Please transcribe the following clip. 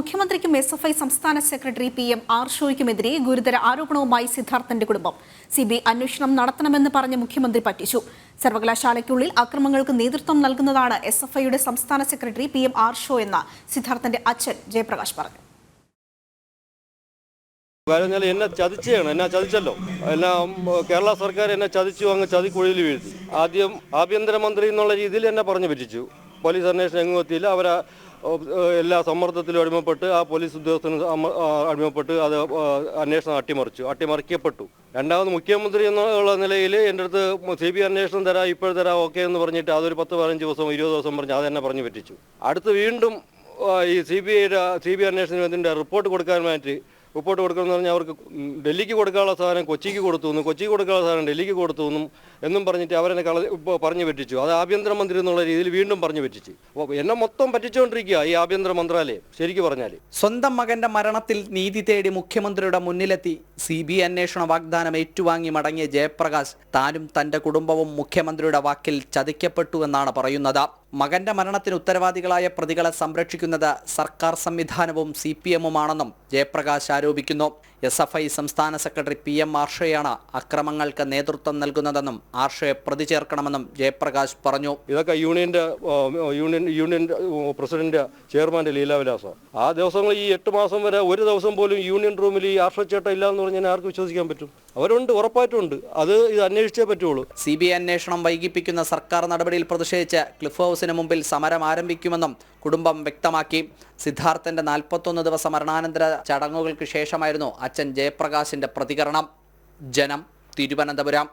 മുഖ്യമന്ത്രിക്കും S F I സംസ്ഥാന secretary P M ആർഷോയ്ക്കുമെതിരെ ഗുരുതര ആരോപണവുമായി സിദ്ധാർത്ഥന്റെ കുടുംബം. സി ബി ഐ അന്വേഷണം നടത്തണമെന്ന് പറഞ്ഞ് മുഖ്യമന്ത്രി പറ്റിച്ചു. സർവകലാശാലയ്ക്കുള്ളിൽ അക്രമങ്ങൾക്ക് നേതൃത്വം നൽകുന്നതാണ് എസ് എഫ് ഐയുടെ സംസ്ഥാന സെക്രട്ടറി പി എം ആർഷോ എന്ന് സിദ്ധാർത്ഥന്റെ അച്ഛൻ ജയപ്രകാശ് പറഞ്ഞു. കാര്യം എന്നെ ചതിച്ചാണ്. എന്നെ ചതിച്ചല്ലോ. എല്ലാം കേരള സർക്കാർ എന്നെ ചതിച്ചു അങ്ങ് ചതിക്കുഴിയിൽ വീഴ്ത്തി. ആദ്യം ആഭ്യന്തരമന്ത്രി എന്നുള്ള രീതിയിൽ എന്നെ പറഞ്ഞു പറ്റിച്ചു. പോലീസ് അന്വേഷണം എങ്ങും എത്തിയില്ല. അവരെ എല്ലാ സമ്മർദ്ദത്തിലും അടിമപ്പെട്ട് ആ പോലീസ് ഉദ്യോഗസ്ഥന് അടിമപ്പെട്ട് അത് അന്വേഷണം അട്ടിമറിച്ചു. അട്ടിമറിക്കപ്പെട്ടു. രണ്ടാമത് മുഖ്യമന്ത്രി എന്നുള്ള നിലയിൽ എന്റെ അടുത്ത് സി ബി അന്വേഷണം തരാം ഇപ്പോൾ തരാം ഓക്കെ എന്ന് പറഞ്ഞിട്ട് അതൊരു പത്ത് പതിനഞ്ച് ദിവസം ഇരുപത് ദിവസം പറഞ്ഞ് അത് തന്നെ പറഞ്ഞു പറ്റിച്ചു. അടുത്ത് വീണ്ടും ഈ സി ബി ഐയുടെ സി ബി അന്വേഷണത്തിന്റെ റിപ്പോർട്ട് കൊടുക്കാൻ വേണ്ടി റിപ്പോർട്ട് കൊടുക്കണമെന്ന് പറഞ്ഞാൽ അവർക്ക് ഡൽഹിക്ക് കൊടുക്കാനുള്ള സാധനം കൊച്ചിക്ക് കൊടുത്തു എന്നും കൊച്ചിക്ക് കൊടുക്കാനുള്ള സാധനം ഡൽഹിക്ക് കൊടുത്തു എന്നും എന്നും പറഞ്ഞിട്ട് അവരെന്നെ കള ഇപ്പോൾ പറഞ്ഞു പറ്റിച്ചു. അത് ആഭ്യന്തരമന്ത്രി എന്നുള്ള രീതിയിൽ വീണ്ടും പറഞ്ഞു പറ്റിച്ചു. അപ്പോൾ എന്നെ മൊത്തം പറ്റിച്ചുകൊണ്ടിരിക്കുക ഈ ആഭ്യന്തര മന്ത്രാലയം ശരിക്കും പറഞ്ഞാൽ സ്വന്തം മകന്റെ മരണത്തിൽ നീതി തേടി മുഖ്യമന്ത്രിയുടെ മുന്നിലെത്തി സി ബി അന്വേഷണ വാഗ്ദാനം ഏറ്റുവാങ്ങി മടങ്ങിയ ജയപ്രകാശ് താനും തന്റെ കുടുംബവും മുഖ്യമന്ത്രിയുടെ വാക്കിൽ ചതിക്കപ്പെട്ടു എന്നാണ് പറയുന്നത്. മകന്റെ മരണത്തിന് ഉത്തരവാദികളായ പ്രതികളെ സംരക്ഷിക്കുന്നത് സർക്കാർ സംവിധാനവും സി പി എമ്മുമാണെന്നും ജയപ്രകാശ് ആരോപിക്കുന്നു. എസ് എഫ് ഐ സംസ്ഥാന സെക്രട്ടറി പി എം ആർഷയാണ് അക്രമങ്ങൾക്ക് നേതൃത്വം നൽകുന്നതെന്നും ആർഷയെ പ്രതി ചേർക്കണമെന്നും ജയപ്രകാശ് പറഞ്ഞു. ഇതൊക്കെ യൂണിയന്റെ യൂണിയൻ യൂണിയൻ പ്രസിഡന്റ് ചെയർമാന്റെ ലീലാവിലാസം. ആ ദിവസങ്ങൾ ഈ എട്ട് മാസം വരെ ഒരു ദിവസം പോലും യൂണിയൻ റൂമിൽ ഈ ആർഷച്ചേട്ട ഇല്ല എന്ന് പറഞ്ഞാൽ ആർക്ക് വിശ്വസിക്കാൻ പറ്റും? അവരുണ്ട് ഉറപ്പായിട്ടുണ്ട് അത് ഇത് അന്വേഷിച്ചേ പറ്റുള്ളൂ. സി ബി ഐ അന്വേഷണം വൈകിപ്പിക്കുന്ന സർക്കാർ നടപടിയിൽ പ്രതിഷേധിച്ച് ക്ലിഫ് ഹൗസിന് മുമ്പിൽ സമരം ആരംഭിക്കുമെന്നും കുടുംബം വ്യക്തമാക്കി. സിദ്ധാർത്ഥന്റെ നാൽപ്പത്തൊന്ന് ദിവസ മരണാനന്തര ചടങ്ങുകൾക്ക് ശേഷമായിരുന്നു അച്ഛൻ ജയപ്രകാശിന്റെ പ്രതികരണം. ജനം തിരുവനന്തപുരം.